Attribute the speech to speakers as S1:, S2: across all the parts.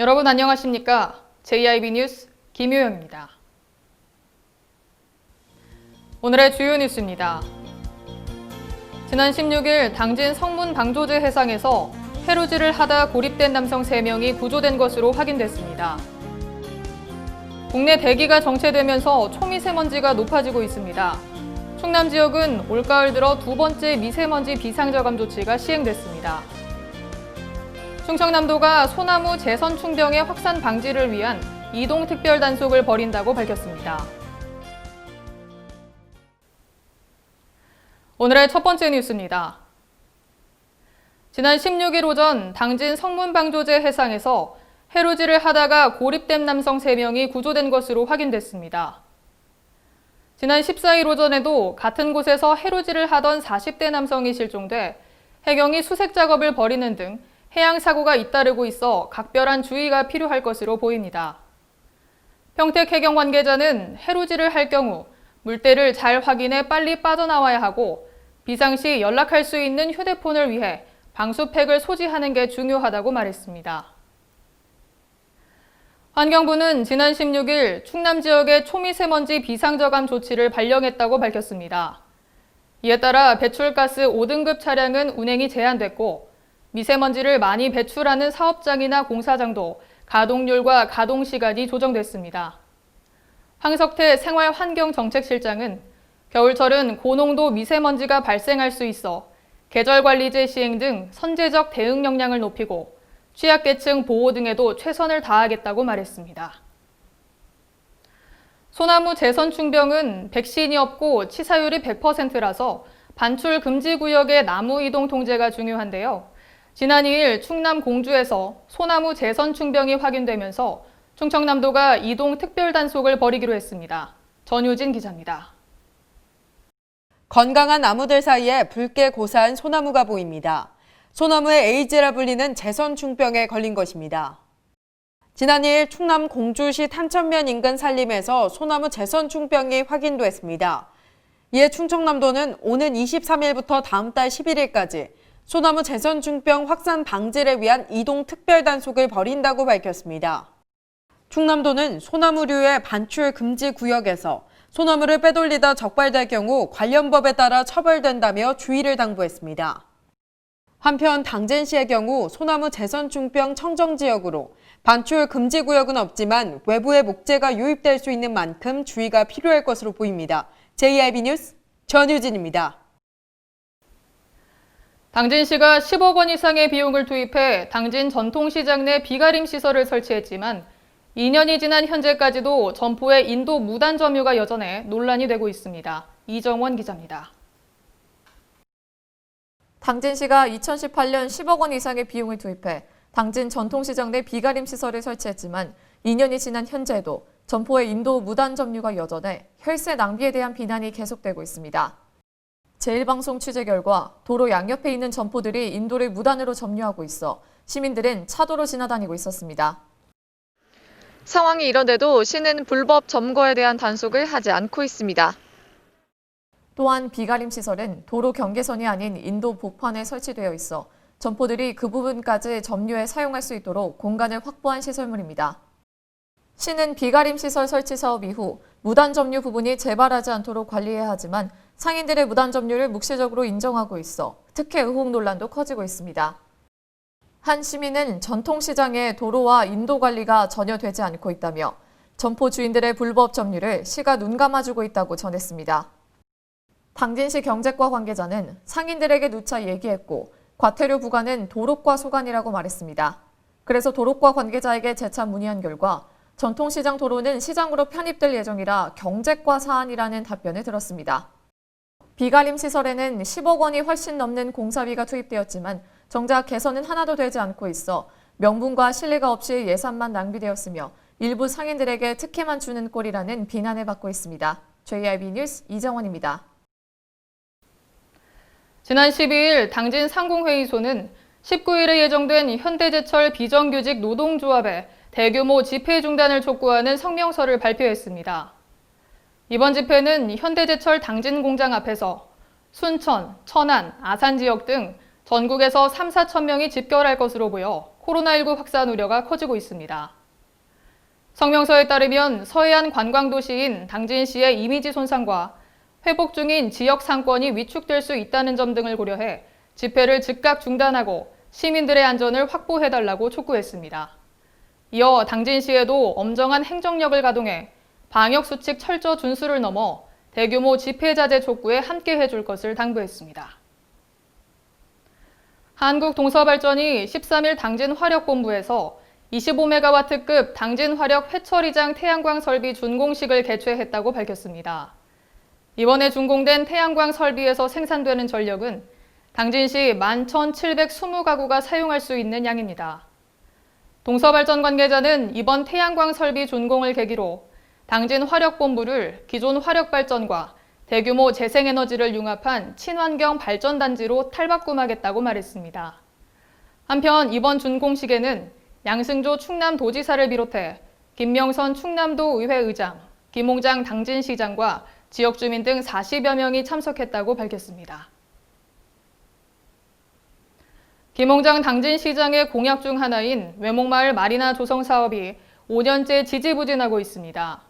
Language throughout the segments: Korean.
S1: 여러분 안녕하십니까? JIB 뉴스 김효영입니다. 오늘의 주요 뉴스입니다. 지난 16일 당진 성문 방조제 해상에서 해루질을 하다 고립된 남성 3명이 구조된 것으로 확인됐습니다. 국내 대기가 정체되면서 초미세먼지가 높아지고 있습니다. 충남 지역은 올가을 들어 두 번째 미세먼지 비상저감 조치가 시행됐습니다. 충청남도가 소나무 재선 충병의 확산 방지를 위한 이동 특별 단속을 벌인다고 밝혔습니다. 오늘의 첫 번째 뉴스입니다. 지난 16일 오전 당진 성문방조제 해상에서 해루질을 하다가 고립된 남성 3명이 구조된 것으로 확인됐습니다. 지난 14일 오전에도 같은 곳에서 해루질을 하던 40대 남성이 실종돼 해경이 수색 작업을 벌이는 등 해양 사고가 잇따르고 있어 각별한 주의가 필요할 것으로 보입니다. 평택 해경 관계자는 해루질을 할 경우 물때를 잘 확인해 빨리 빠져나와야 하고 비상시 연락할 수 있는 휴대폰을 위해 방수팩을 소지하는 게 중요하다고 말했습니다. 환경부는 지난 16일 충남 지역의 초미세먼지 비상저감 조치를 발령했다고 밝혔습니다. 이에 따라 배출가스 5등급 차량은 운행이 제한됐고 미세먼지를 많이 배출하는 사업장이나 공사장도 가동률과 가동 시간이 조정됐습니다. 황석태 생활환경정책실장은 겨울철은 고농도 미세먼지가 발생할 수 있어 계절관리제 시행 등 선제적 대응 역량을 높이고 취약계층 보호 등에도 최선을 다하겠다고 말했습니다. 소나무 재선 충병은 백신이 없고 치사율이 100%라서 반출 금지 구역의 나무 이동 통제가 중요한데요. 지난 2일 충남 공주에서 소나무 재선 충병이 확인되면서 충청남도가 이동 특별 단속을 벌이기로 했습니다. 전효진 기자입니다.
S2: 건강한 나무들 사이에 붉게 고사한 소나무가 보입니다. 소나무의 에이즈라 불리는 재선 충병에 걸린 것입니다. 지난 2일 충남 공주시 탄천면 인근 산림에서 소나무 재선 충병이 확인됐습니다. 이에 충청남도는 오는 23일부터 다음 달 11일까지 소나무 재선충병 확산 방지를 위한 이동 특별 단속을 벌인다고 밝혔습니다. 충남도는 소나무류의 반출 금지 구역에서 소나무를 빼돌리다 적발될 경우 관련 법에 따라 처벌된다며 주의를 당부했습니다. 한편 당진시의 경우 소나무 재선충병 청정지역으로 반출 금지 구역은 없지만 외부의 목재가 유입될 수 있는 만큼 주의가 필요할 것으로 보입니다. JIB 뉴스 전유진입니다.
S1: 당진시가 10억 원 이상의 비용을 투입해 당진 전통시장 내 비가림 시설을 설치했지만 2년이 지난 현재까지도 점포에 인도 무단 점유가 여전해 논란이 되고 있습니다. 이정원 기자입니다.
S3: 당진시가 2018년 10억 원 이상의 비용을 투입해 당진 전통시장 내 비가림 시설을 설치했지만 2년이 지난 현재도 점포에 인도 무단 점유가 여전해 혈세 낭비에 대한 비난이 계속되고 있습니다. 제1방송 취재 결과 도로 양옆에 있는 점포들이 인도를 무단으로 점유하고 있어 시민들은 차도로 지나다니고 있었습니다. 상황이 이런데도 시는 불법 점거에 대한 단속을 하지 않고 있습니다. 또한 비가림 시설은 도로 경계선이 아닌 인도 복판에 설치되어 있어 점포들이 그 부분까지 점유해 사용할 수 있도록 공간을 확보한 시설물입니다. 시는 비가림 시설 설치 사업 이후 무단 점유 부분이 재발하지 않도록 관리해야 하지만 상인들의 무단 점유를 묵시적으로 인정하고 있어 특혜 의혹 논란도 커지고 있습니다. 한 시민은 전통시장의 도로와 인도 관리가 전혀 되지 않고 있다며 점포 주인들의 불법 점유를 시가 눈 감아주고 있다고 전했습니다. 당진시 경제과 관계자는 상인들에게 누차 얘기했고 과태료 부과는 도로과 소관이라고 말했습니다. 그래서 도로과 관계자에게 재차 문의한 결과 전통시장 도로는 시장으로 편입될 예정이라 경제과 사안이라는 답변을 들었습니다. 비가림 시설에는 10억 원이 훨씬 넘는 공사비가 투입되었지만 정작 개선은 하나도 되지 않고 있어 명분과 신뢰가 없이 예산만 낭비되었으며 일부 상인들에게 특혜만 주는 꼴이라는 비난을 받고 있습니다. JIB 뉴스 이정원입니다.
S1: 지난 12일 당진 상공회의소는 19일에 예정된 현대제철 비정규직 노동조합의 대규모 집회 중단을 촉구하는 성명서를 발표했습니다. 이번 집회는 현대제철 당진 공장 앞에서 순천, 천안, 아산 지역 등 전국에서 3, 4천 명이 집결할 것으로 보여 코로나19 확산 우려가 커지고 있습니다. 성명서에 따르면 서해안 관광도시인 당진시의 이미지 손상과 회복 중인 지역 상권이 위축될 수 있다는 점 등을 고려해 집회를 즉각 중단하고 시민들의 안전을 확보해달라고 촉구했습니다. 이어 당진시에도 엄정한 행정력을 가동해 방역수칙 철저 준수를 넘어 대규모 집회 자제 촉구에 함께 해 줄 것을 당부했습니다. 한국동서발전이 13일 당진 화력본부에서 25메가와트급 당진 화력 회처리장 태양광 설비 준공식을 개최했다고 밝혔습니다. 이번에 준공된 태양광 설비에서 생산되는 전력은 당진시 11,720가구가 사용할 수 있는 양입니다. 동서발전 관계자는 이번 태양광 설비 준공을 계기로 당진 화력본부를 기존 화력발전과 대규모 재생에너지를 융합한 친환경 발전단지로 탈바꿈하겠다고 말했습니다. 한편 이번 준공식에는 양승조 충남도지사를 비롯해 김명선 충남도 의회 의장, 김홍장 당진시장과 지역 주민 등 40여 명이 참석했다고 밝혔습니다. 김홍장 당진시장의 공약 중 하나인 외목마을 마리나 조성 사업이 5년째 지지부진하고 있습니다.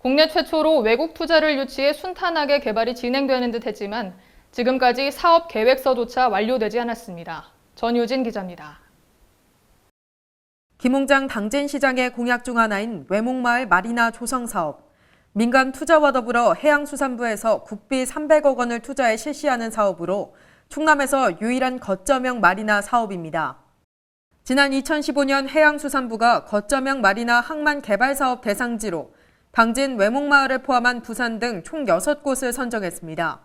S1: 국내 최초로 외국 투자를 유치해 순탄하게 개발이 진행되는 듯 했지만 지금까지 사업 계획서조차 완료되지 않았습니다. 전유진 기자입니다.
S2: 김홍장 당진시장의 공약 중 하나인 외목마을 마리나 조성 사업. 민간 투자와 더불어 해양수산부에서 국비 300억 원을 투자해 실시하는 사업으로 충남에서 유일한 거점형 마리나 사업입니다. 지난 2015년 해양수산부가 거점형 마리나 항만 개발 사업 대상지로 당진 외목마을을 포함한 부산 등 총 6곳을 선정했습니다.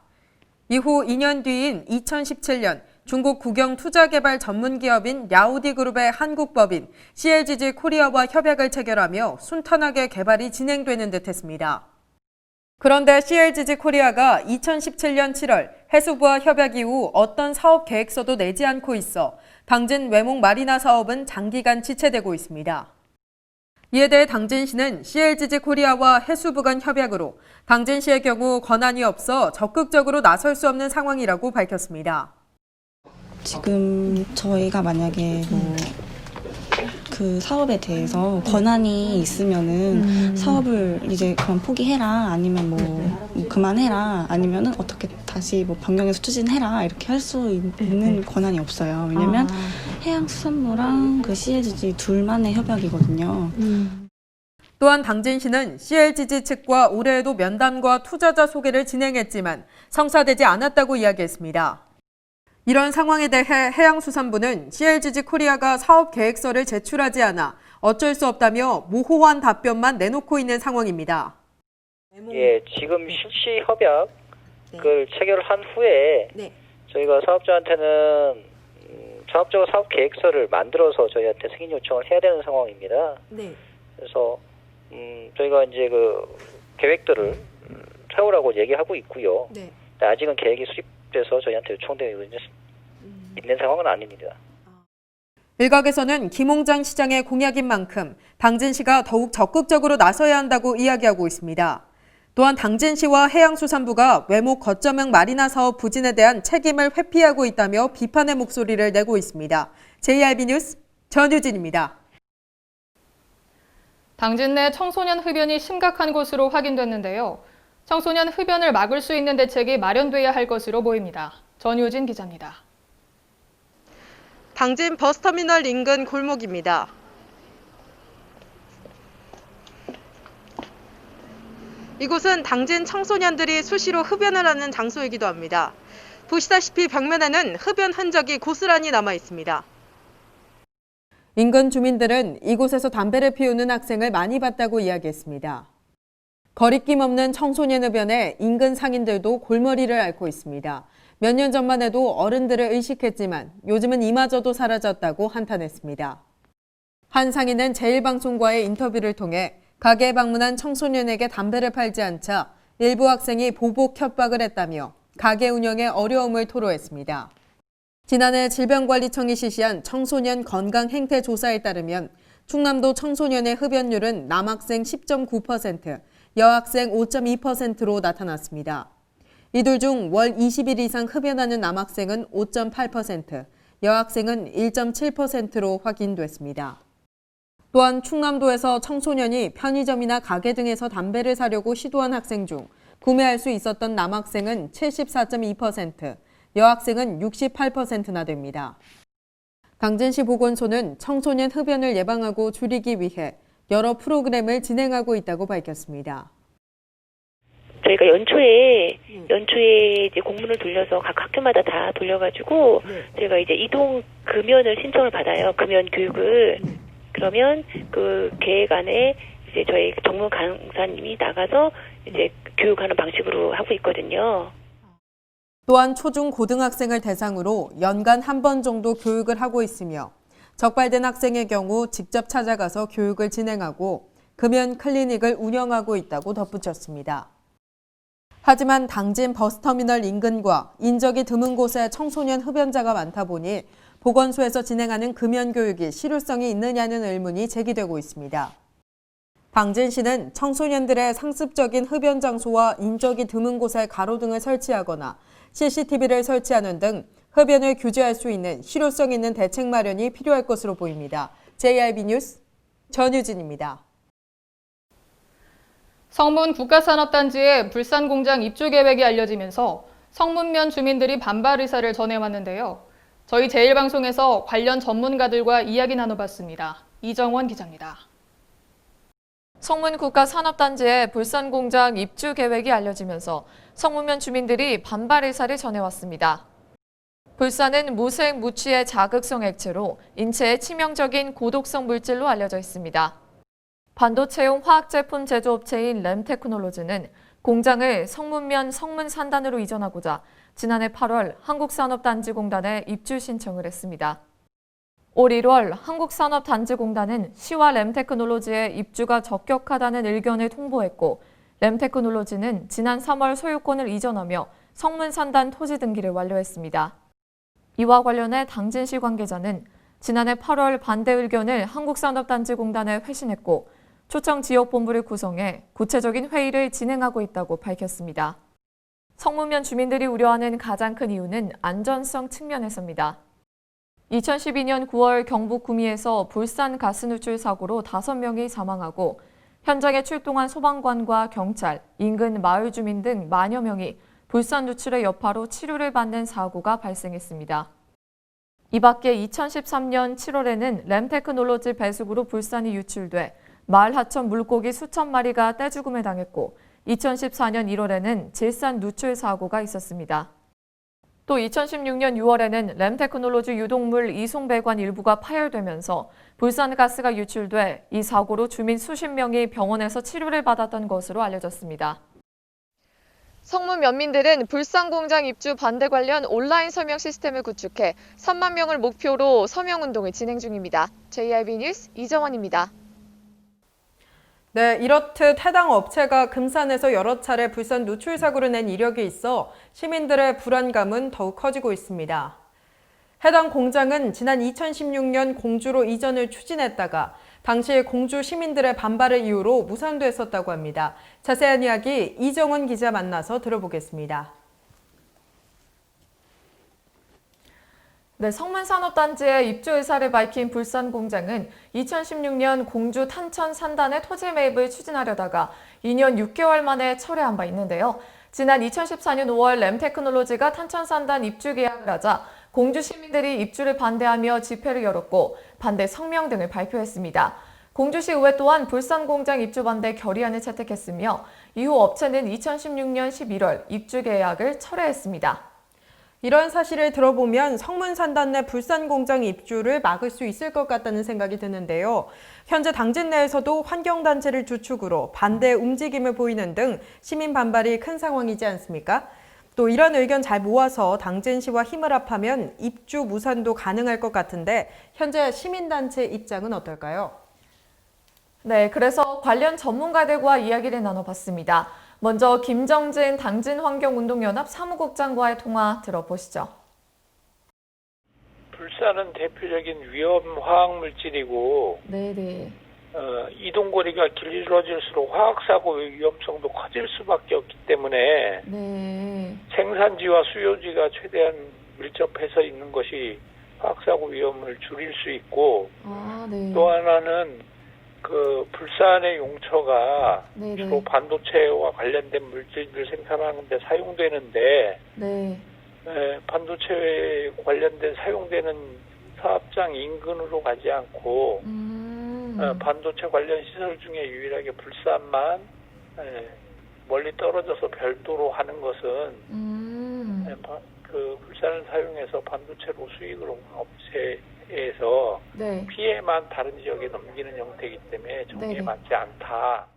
S2: 이후 2년 뒤인 2017년 중국 국영 투자개발 전문기업인 야오디 그룹의 한국법인 CLGG 코리아와 협약을 체결하며 순탄하게 개발이 진행되는 듯 했습니다. 그런데 CLGG 코리아가 2017년 7월 해수부와 협약 이후 어떤 사업 계획서도 내지 않고 있어 당진 외목 마리나 사업은 장기간 지체되고 있습니다. 이에 대해 당진시는 CLGG 코리아와 해수부 간 협약으로 당진시의 경우 권한이 없어 적극적으로 나설 수 없는 상황이라고 밝혔습니다.
S4: 지금 저희가 만약에 뭐 그 사업에 대해서 권한이 있으면은 사업을 이제 그만 포기해라 아니면 뭐, 뭐 그만해라 아니면은 어떻게 다시 뭐 변경해서 추진해라 이렇게 할 수 있는 권한이 없어요. 왜냐면 해양수산부랑 그 CLGG 둘만의 협약이거든요.
S2: 또한 당진시는 CLGG 측과 올해에도 면담과 투자자 소개를 진행했지만 성사되지 않았다고 이야기했습니다. 이런 상황에 대해 해양수산부는 CLGG 코리아가 사업 계획서를 제출하지 않아 어쩔 수 없다며 모호한 답변만 내놓고 있는 상황입니다.
S5: 예, 지금 실시 협약을 체결한 후에
S2: 네.
S5: 저희가 사업자한테는 음, 종합적으로 사업 계획서를 만들어서 저희한테 승인 요청을 해야 되는 상황입니다.
S2: 네.
S5: 그래서 음, 저희가 이제 그 계획들을 음, 세우라고 얘기하고 있고요.
S2: 네.
S5: 아직은 계획이 수립 돼서 저희한테 요청되고 있는, 있는 상황은 아닙니다.
S2: 일각에서는 김홍장 시장의 공약인 만큼 당진 시가 더욱 적극적으로 나서야 한다고 이야기하고 있습니다. 또한 당진 시와 해양수산부가 외목 거점형 마리나 사업 부진에 대한 책임을 회피하고 있다며 비판의 목소리를 내고 있습니다. JRB 뉴스 전유진입니다.
S1: 당진 내 청소년 흡연이 심각한 것으로 확인됐는데요. 청소년 흡연을 막을 수 있는 대책이 마련돼야 할 것으로 보입니다. 전유진 기자입니다.
S2: 당진 버스터미널 인근 골목입니다. 이곳은 당진 청소년들이 수시로 흡연을 하는 장소이기도 합니다. 보시다시피 벽면에는 흡연 흔적이 고스란히 남아 있습니다. 인근 주민들은 이곳에서 담배를 피우는 학생을 많이 봤다고 이야기했습니다. 거리낌 없는 청소년 흡연에 인근 상인들도 골머리를 앓고 있습니다. 몇 년 전만 해도 어른들을 의식했지만 요즘은 이마저도 사라졌다고 한탄했습니다. 한 상인은 제일방송과의 인터뷰를 통해 가게에 방문한 청소년에게 담배를 팔지 않자 일부 학생이 보복 협박을 했다며 가게 운영에 어려움을 토로했습니다. 지난해 질병관리청이 실시한 청소년 건강 행태 조사에 따르면 충남도 청소년의 흡연율은 남학생 10.9%, 여학생 5.2%로 나타났습니다. 이들 중 월 20일 이상 흡연하는 남학생은 5.8%, 여학생은 1.7%로 확인됐습니다. 또한 충남도에서 청소년이 편의점이나 가게 등에서 담배를 사려고 시도한 학생 중 구매할 수 있었던 남학생은 74.2%, 여학생은 68%나 됩니다. 당진시 보건소는 청소년 흡연을 예방하고 줄이기 위해 여러 프로그램을 진행하고 있다고 밝혔습니다.
S6: 저희가 연초에 연초에 이제 공문을 돌려서 각 학교마다 다 돌려가지고 저희가 이제 이동 금연을 신청을 받아요. 금연 교육을 그러면 그 계획 안에 이제 저희 전문 강사님이 나가서 이제 교육하는 방식으로 하고 있거든요.
S2: 또한 초중 고등학생을 대상으로 연간 한 번 정도 교육을 하고 있으며 적발된 학생의 경우 직접 찾아가서 교육을 진행하고 금연 클리닉을 운영하고 있다고 덧붙였습니다. 하지만 당진 버스터미널 인근과 인적이 드문 곳에 청소년 흡연자가 많다 보니 보건소에서 진행하는 금연 교육이 실효성이 있느냐는 의문이 제기되고 있습니다. 당진시는 청소년들의 상습적인 흡연 장소와 인적이 드문 곳에 가로등을 설치하거나 CCTV를 설치하는 등 흡연을 규제할 수 있는 실효성 있는 대책 마련이 필요할 것으로 보입니다. JRB 뉴스 전유진입니다.
S1: 성문 국가산업단지의 불산 공장 입주 계획이 알려지면서 성문면 주민들이 반발 의사를 전해왔는데요. 저희 제일방송에서 관련 전문가들과 이야기 나눠봤습니다. 이정원 기자입니다.
S3: 성문 국가산업단지의 불산공장 입주 계획이 알려지면서 성문면 주민들이 반발 의사를 전해왔습니다. 불산은 무색 무취의 자극성 액체로 인체에 치명적인 고독성 물질로 알려져 있습니다. 반도체용 화학제품 제조업체인 램테크놀로지는 공장을 성문면 성문산단으로 이전하고자 지난해 8월 한국산업단지공단에 입주 신청을 했습니다. 올 1월 한국산업단지공단은 시와 램테크놀로지의 입주가 적격하다는 의견을 통보했고 램테크놀로지는 지난 3월 소유권을 이전하며 성문산단 토지 등기를 완료했습니다. 이와 관련해 당진시 관계자는 지난해 8월 반대 의견을 한국산업단지공단에 회신했고 초청 지역본부를 구성해 구체적인 회의를 진행하고 있다고 밝혔습니다. 성문면 주민들이 우려하는 가장 큰 이유는 안전성 측면에서입니다. 2012년 9월 경북 구미에서 불산 가스 누출 사고로 5명이 사망하고 현장에 출동한 소방관과 경찰, 인근 마을 주민 등 만여 명이 불산 누출의 여파로 치료를 받는 사고가 발생했습니다. 이 밖에 2013년 7월에는 램테크놀로지 배수구로 불산이 유출돼 마을 하천 물고기 수천 마리가 떼죽음을 당했고 2014년 1월에는 질산 누출 사고가 있었습니다. 또 2016년 6월에는 램테크놀로지 유독물 이송배관 일부가 파열되면서 불산가스가 유출돼 이 사고로 주민 수십 명이 병원에서 치료를 받았던 것으로 알려졌습니다. 성문 면민들은 불산공장 입주 반대 관련 온라인 서명 시스템을 구축해 3만 명을 목표로 서명 운동을 진행 중입니다. JRB 뉴스 이정원입니다.
S2: 네, 이렇듯 해당 업체가 금산에서 여러 차례 불산 누출 사고를 낸 이력이 있어 시민들의 불안감은 더욱 커지고 있습니다. 해당 공장은 지난 2016년 공주로 이전을 추진했다가 당시 공주 시민들의 반발을 이유로 무산됐었다고 합니다. 자세한 이야기 이정원 기자 만나서 들어보겠습니다.
S3: 네, 성문산업단지에 입주 의사를 밝힌 불산공장은 2016년 공주 탄천 산단의 토지 매입을 추진하려다가 2년 6개월 만에 철회한 바 있는데요. 지난 2014년 5월 램테크놀로지가 탄천 산단 입주 계약을 하자 공주 시민들이 입주를 반대하며 집회를 열었고 반대 성명 등을 발표했습니다. 공주시 의회 또한 불산 공장 입주 반대 결의안을 채택했으며 이후 업체는 2016년 11월 입주 계약을 철회했습니다.
S2: 이런 사실을 들어보면 성문산단 내 불산공장 입주를 막을 수 있을 것 같다는 생각이 드는데요. 현재 당진 내에서도 환경단체를 주축으로 반대 움직임을 보이는 등 시민 반발이 큰 상황이지 않습니까? 또 이런 의견 잘 모아서 당진시와 힘을 합하면 입주 무산도 가능할 것 같은데 현재 시민단체 입장은 어떨까요?
S3: 네, 그래서 관련 전문가들과 이야기를 나눠봤습니다. 먼저 김정진 당진환경운동연합 사무국장과의 통화 들어보시죠.
S7: 불산은 대표적인 위험 화학 물질이고
S3: 네네.
S7: 어, 이동 거리가 길어질수록 화학 사고 위험성도 커질 수밖에 없기 때문에
S3: 네.
S7: 생산지와 수요지가 최대한 밀접해서 있는 것이 화학 사고 위험을 줄일 수 있고
S3: 아, 네.
S7: 또 하나는 그 불산의 용처가
S3: 네,
S7: 주로 반도체와 관련된 물질들 생산하는 데 사용되는데
S3: 네.
S7: 에, 반도체에 관련된 사용되는 사업장 인근으로 가지 않고
S3: 음.
S7: 어, 반도체 관련 시설 중에 유일하게 불산만 에, 멀리 떨어져서 별도로 하는 것은
S3: 음.
S7: 그 불산을 사용해서 반도체로 수익을 얻는 업체에서
S3: 네.
S7: 피해만 다른 지역에 넘기는 형태이기 때문에 정리에. 맞지 않다.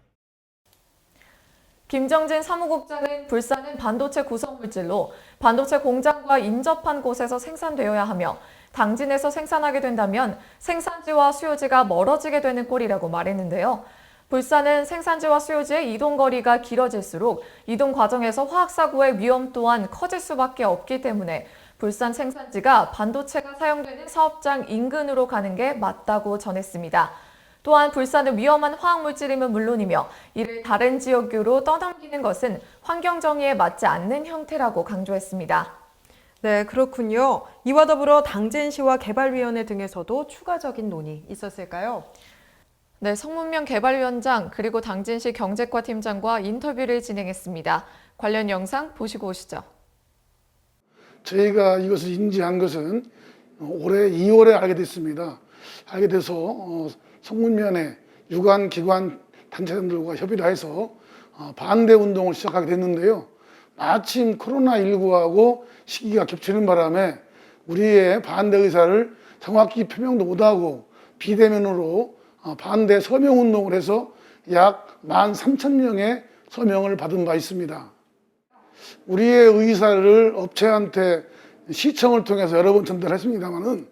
S3: 김정진 사무국장은 불사는 반도체 구성 물질로 반도체 공장과 인접한 곳에서 생산되어야 하며 당진에서 생산하게 된다면 생산지와 수요지가 멀어지게 되는 꼴이라고 말했는데요. 불사는 생산지와 수요지의 이동 거리가 길어질수록 이동 과정에서 화학사고의 위험 또한 커질 수밖에 없기 때문에 불산 생산지가 반도체가 사용되는 사업장 인근으로 가는 게 맞다고 전했습니다. 또한 불산은 위험한 화학물질임은 물론이며 이를 다른 지역으로 떠넘기는 것은 환경 정의에 맞지 않는 형태라고 강조했습니다.
S2: 네, 그렇군요. 이와 더불어 당진시와 개발위원회 등에서도 추가적인 논의 있었을까요?
S3: 네, 성문명 개발위원장 그리고 당진시 경제과 팀장과 인터뷰를 진행했습니다. 관련 영상 보시고 오시죠.
S8: 저희가 이것을 인지한 것은 올해 2월에 알게 됐습니다. 알게 돼서 어, 성문면에 유관 기관 단체들과 협의를 해서 어, 반대 운동을 시작하게 됐는데요. 마침 코로나19하고 시기가 겹치는 바람에 우리의 반대 의사를 정확히 표명도 못하고 비대면으로 어, 반대 서명 운동을 해서 약 13,000명의 서명을 받은 바 있습니다. 우리의 의사를 업체한테 시청을 통해서 여러 번 전달했습니다만은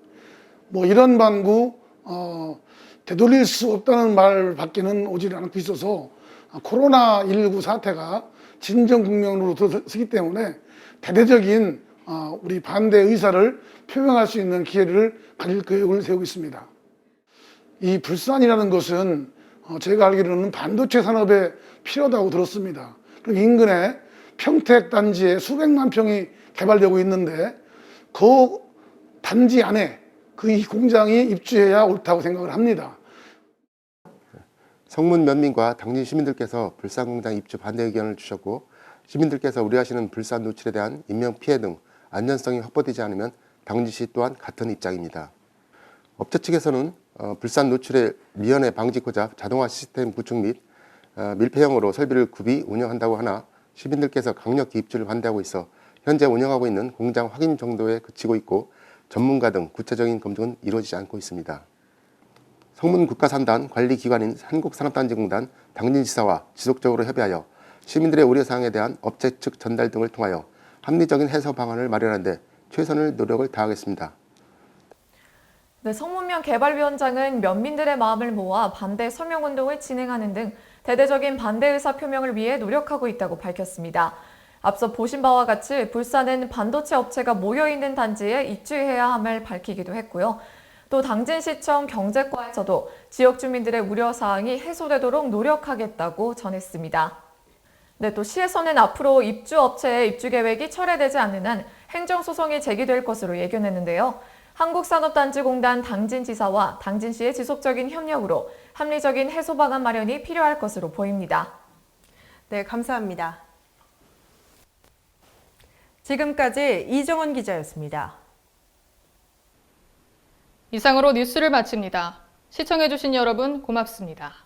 S8: 뭐 이런 반구 어, 되돌릴 수 없다는 말밖에는 오지 않고 있어서 코로나 19 사태가 진정 국면으로 들어서기 때문에 대대적인 어, 우리 반대 의사를 표명할 수 있는 기회를 가질 계획을 세우고 있습니다. 이 불산이라는 것은 어, 제가 알기로는 반도체 산업에 필요하다고 들었습니다. 인근에 평택 단지에 수백만 평이 개발되고 있는데 그 단지 안에 그이 공장이 입주해야 옳다고 생각을 합니다.
S9: 성문 면민과 당진 시민들께서 불산 공장 입주 반대 의견을 주셨고 시민들께서 우려하시는 불산 노출에 대한 인명 피해 등 안전성이 확보되지 않으면 당진시 또한 같은 입장입니다. 업체 측에서는 어, 불산 노출의 미연에 방지코자 자동화 시스템 구축 및 어, 밀폐형으로 설비를 구비 운영한다고 하나 시민들께서 강력히 입주를 반대하고 있어 현재 운영하고 있는 공장 확인 정도에 그치고 있고 전문가 등 구체적인 검증은 이루어지지 않고 있습니다. 성문 국가산단 관리기관인 한국산업단지공단 당진지사와 지속적으로 협의하여 시민들의 우려사항에 대한 업체 측 전달 등을 통하여 합리적인 해소 방안을 마련하는 데 최선을 노력을 다하겠습니다.
S3: 네, 성문명 개발위원장은 면민들의 마음을 모아 반대 서명 운동을 진행하는 등 대대적인 반대 의사 표명을 위해 노력하고 있다고 밝혔습니다. 앞서 보신 바와 같이 불산은 반도체 업체가 모여 있는 단지에 입주해야 함을 밝히기도 했고요. 또 당진시청 경제과에서도 지역 주민들의 우려 사항이 해소되도록 노력하겠다고 전했습니다. 네, 또 시에서는 앞으로 입주 업체의 입주 계획이 철회되지 않는 한 행정소송이 제기될 것으로 예견했는데요. 한국산업단지공단 당진지사와 당진시의 지속적인 협력으로 합리적인 해소 방안 마련이 필요할 것으로 보입니다.
S2: 네, 감사합니다. 지금까지 이정원 기자였습니다.
S1: 이상으로 뉴스를 마칩니다. 시청해주신 여러분 고맙습니다.